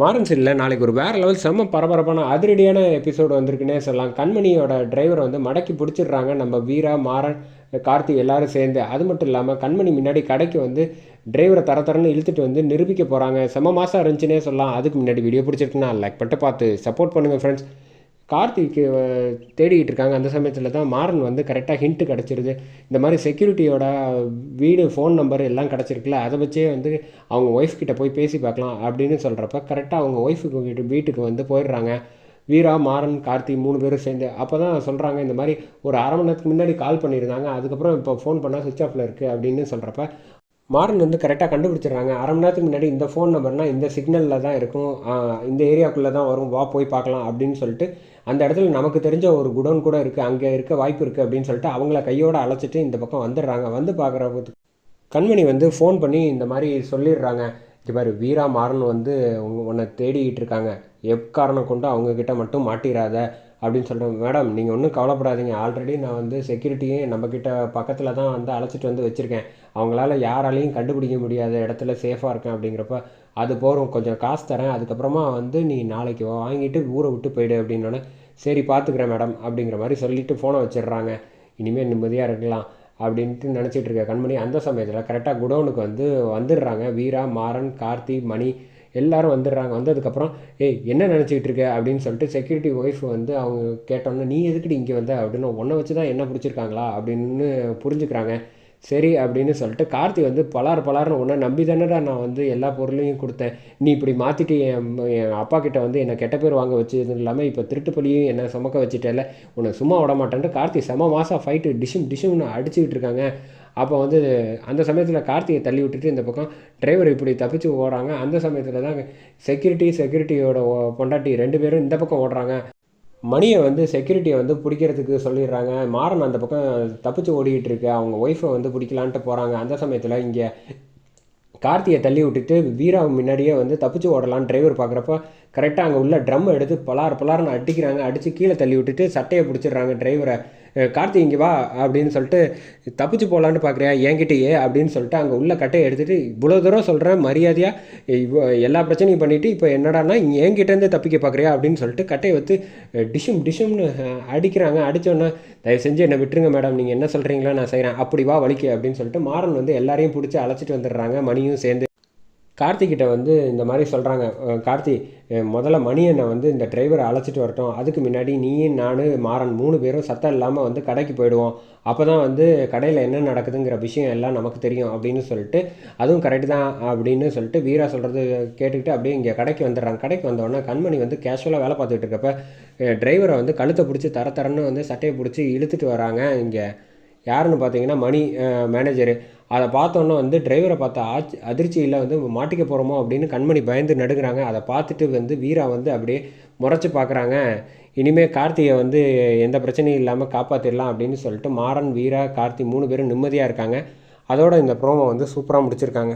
மாறன் சீரியலில் நாளைக்கு ஒரு வேறு லெவல் செம்ம பரபரப்பான அதிரடியான எபிசோடு வந்திருக்குன்னே சொல்லலாம். கண்மணியோட டிரைவரை வந்து மடக்கி பிடிச்சிடுறாங்க. நம்ம வீரா மாறன் கார்த்திக் எல்லாரும் சேர்ந்து. அது மட்டும் இல்லாமல் கண்மணி முன்னாடி கடைக்கு வந்து டிரைவரை தர தரன்னு இழுத்துட்டு வந்து நிரூபிக்க போகிறாங்க செம்ம மாதம் இருந்துச்சுன்னே சொல்லலாம். அதுக்கு முன்னாடி வீடியோ பிடிச்சிருக்குன்னா லைக் பண்ணிட்டு பார்த்து சப்போர்ட் பண்ணுங்கள் ஃப்ரெண்ட்ஸ் கார்த்திக்கு தேடிக்கிட்டு இருக்காங்க. அந்த சமயத்தில் தான் மாறன் வந்து கரெக்டாக ஹிண்ட்டு கிடச்சிருது. இந்த மாதிரி செக்யூரிட்டியோட வீடு ஃபோன் நம்பர் எல்லாம் கிடச்சிருக்குல்ல அதை வச்சே வந்து அவங்க ஒய்ஃப் கிட்டே போய் பேசி பார்க்கலாம் அப்படின்னு சொல்கிறப்ப கரெக்டாக அவங்க ஒய்ஃபுக்கு வீட்டு வீட்டுக்கு வந்து போயிடுறாங்க. வீரா மாறன் கார்த்தி மூணு பேரும் சேர்ந்து. அப்போ தான் சொல்கிறாங்க இந்த மாதிரி ஒரு அரை மணி நேரத்துக்கு முன்னாடி கால் பண்ணியிருந்தாங்க. அதுக்கப்புறம் இப்போ ஃபோன் பண்ணால் சுவிச் ஆஃபில் இருக்குது அப்படின்னு சொல்கிறப்ப மாறன் வந்து கரெக்டாக கண்டுபிடிச்சிடுறாங்க. அரை மணி நேரத்துக்கு முன்னாடி இந்த ஃபோன் நம்பர்னால் இந்த சிக்னலில் தான் இருக்கும். இந்த ஏரியாக்குள்ளே தான் வரும். வா போய் பார்க்கலாம் அப்படின்னு சொல்லிட்டு அந்த இடத்துல நமக்கு தெரிஞ்ச ஒரு குடோன் கூட இருக்குது அங்கே இருக்க வாய்ப்பு இருக்குது அப்படின்னு சொல்லிட்டு அவங்கள கையோடு அழைச்சிட்டு இந்த பக்கம் வந்துடுறாங்க. வந்து பார்க்குற கண்மணி வந்து ஃபோன் பண்ணி இந்த மாதிரி சொல்லிடுறாங்க. இது மாதிரி வீரா மாறன் வந்து உங்க உன்னை தேடிக்கிட்டு இருக்காங்க. எக்காரணம் கொண்டு அவங்கக்கிட்ட மட்டும் மாட்டிடாத அப்படின்னு சொல்லிட்டு மேடம் நீங்கள் ஒன்றும் கவலைப்படாதீங்க. ஆல்ரெடி நான் வந்து செக்யூரிட்டியும் நம்மக்கிட்ட பக்கத்தில் தான் வந்து அழைச்சிட்டு வந்து வச்சுருக்கேன். அவங்களால யாராலையும் கண்டுபிடிக்க முடியாத இடத்துல சேஃபாக இருக்கேன். அப்படிங்கிறப்ப அது போகிறோம் கொஞ்சம் காசு தரேன். அதுக்கப்புறமா வந்து நீ நாளைக்கு வாங்கிட்டு ஊரை விட்டு போயிடு. அப்படின்னோடனே சரி பார்த்துக்குறேன் மேடம். அப்படிங்கிற மாதிரி சொல்லிவிட்டு ஃபோனை வச்சிடுறாங்க. இனிமேல் நிம்மதியாக இருக்கலாம். அப்படின்ட்டு நினச்சிட்டு இருக்க கண்மணி அந்த சமயத்தில் கரெக்டாக குடோனுக்கு வந்து வந்துடுறாங்க. வீரா மாறன் கார்த்தி மணி எல்லாரும் வந்துடுறாங்க. வந்ததுக்கப்புறம் ஏய் என்ன நினச்சிக்கிட்டு இருக்க? அப்படின்னு சொல்லிட்டு செக்யூரிட்டி ஒய்ஃப் வந்து அவங்க கேட்டோன்னே நீ எதுக்குடி இங்கே வந்த? அப்படின்னு உன்னை வச்சு தான் என்ன பிடிச்சிருக்காங்களா? அப்படின்னு புரிஞ்சுக்கிறாங்க. சரி அப்படின்னு சொல்லிட்டு கார்த்தி வந்து பலார் பலார்னு உன்னை நம்பி தானடா நான் வந்து எல்லா பொருளையும் கொடுத்தேன். நீ இப்படி மாற்றிட்டு என் என் அப்பா கிட்ட வந்து என்னை கெட்ட பேர் வாங்க வச்சது இல்லாமல் இப்போ திருட்டுப்பலியும் என்னை சுமக்க வச்சுட்டேல உன்னை சும்மா விட மாட்டேன்ட்டு கார்த்தி செம மாதம் ஃபைட்டு டிஷும் டிஷும்னு அடிச்சுக்கிட்டு இருக்காங்க. அப்போ வந்து அந்த சமயத்தில் கார்த்தியை தள்ளி விட்டுட்டு இந்த பக்கம் டிரைவர் இப்படி தப்பிச்சு ஓடுறாங்க. அந்த சமயத்தில் தான் செக்யூரிட்டி செக்யூரிட்டியோட பொண்டாட்டி ரெண்டு பேரும் இந்த பக்கம் ஓடுறாங்க. மணியை வந்து செக்யூரிட்டியை வந்து பிடிக்கிறதுக்கு சொல்லிடுறாங்க. மாறன் அந்த பக்கம் தப்பிச்சு ஓடிக்கிட்டு இருக்கு. அவங்க ஒய்ஃபை வந்து பிடிக்கலான்ட்டு போகிறாங்க அந்த சமயத்தில் இங்கே கார்த்தியை தள்ளி விட்டுட்டு வீரா முன்னாடியே வந்து தப்பிச்சு ஓடலான்னு டிரைவர் பார்க்குறப்ப கரெக்டாக அங்கே உள்ள ட்ரம் எடுத்து பலார் பலார்னு அடிக்கிறாங்க. அடித்து கீழே தள்ளி விட்டுட்டு சட்டையை பிடிச்சிடுறாங்க டிரைவரை கார்த்தி இங்கே வா அப்படின்னு சொல்லிட்டு தப்பிச்சு போகலான்னு பார்க்குறியா என்கிட்டயே அப்படின்னு சொல்லிட்டு அங்கே உள்ள கட்டையை எடுத்துகிட்டு இவ்வளோ தூரம் சொல்கிறேன் மரியாதையாக இவ்வளோ எல்லா பிரச்சனையும் பண்ணிவிட்டு இப்போ என்னடான்னா என்கிட்டேருந்து தப்பிக்க பார்க்குறியா அப்படின்னு சொல்லிட்டு கட்டையை வச்சு டிஷும் டிஷும்னு அடிக்கிறாங்க. அடித்தோன்னே தயவு செஞ்சு என்னை விட்டுருங்க மேடம். நீங்கள் என்ன சொல்கிறீங்களோ நான் செய்கிறேன் அப்படி வா வலிக்கு. அப்படின்னு சொல்லிட்டு மாறன் வந்து எல்லாரையும் பிடிச்சி அழைச்சிட்டு வந்துடுறாங்க. மணியும் சேர்ந்து கார்த்திகிட்ட வந்து இந்த மாதிரி சொல்கிறாங்க கார்த்தி முதல்ல மணி அண்ணன் வந்து இந்த டிரைவரை அழைச்சிட்டு வரட்டும். அதுக்கு முன்னாடி நீயும் நான் மாறன் மூணு பேரும் சத்தம் இல்லாமல் வந்து கடைக்கு போயிடுவோம். அப்போ தான் வந்து கடையில் என்ன நடக்குதுங்கிற விஷயம் எல்லாம் நமக்கு தெரியும் அப்படின்னு சொல்லிட்டு அதுவும் கரெக்டு தான் அப்படின்னு சொல்லிட்டு வீரா சொல்கிறது கேட்டுக்கிட்டு அப்படியே இங்கே கடைக்கு வந்துடுறாங்க. கடைக்கு வந்தோடனே கண்மணி வந்து கேஷுவலாக வேலை பார்த்துக்கிட்டு இருக்கப்ப டிரைவரை வந்து கழுத்தை பிடிச்சி தர தரன்னு வந்து சட்டையை பிடிச்சி இழுத்துட்டு வராங்க. இங்கே யாருன்னு பார்த்தீங்கன்னா மணி மேனேஜரு அதை பார்த்தோன்னே வந்து டிரைவரை பார்த்த ஆச் அதிர்ச்சியில் வந்து மாட்டிக்க போகிறோமோ அப்படின்னு கண்மணி பயந்து நடுங்குறாங்க. அதை பார்த்துட்டு வந்து வீரா வந்து அப்படியே முறைச்சி பார்க்குறாங்க. இனிமேல் கார்த்தியை வந்து எந்த பிரச்சனையும் இல்லாமல் காப்பாற்றிடலாம் அப்படின்னு சொல்லிட்டு மாறன் வீரா கார்த்தி மூணு பேரும் நிம்மதியாக இருக்காங்க. அதோட இந்த ப்ரோமோ வந்து சூப்பராக முடிச்சிருக்காங்க.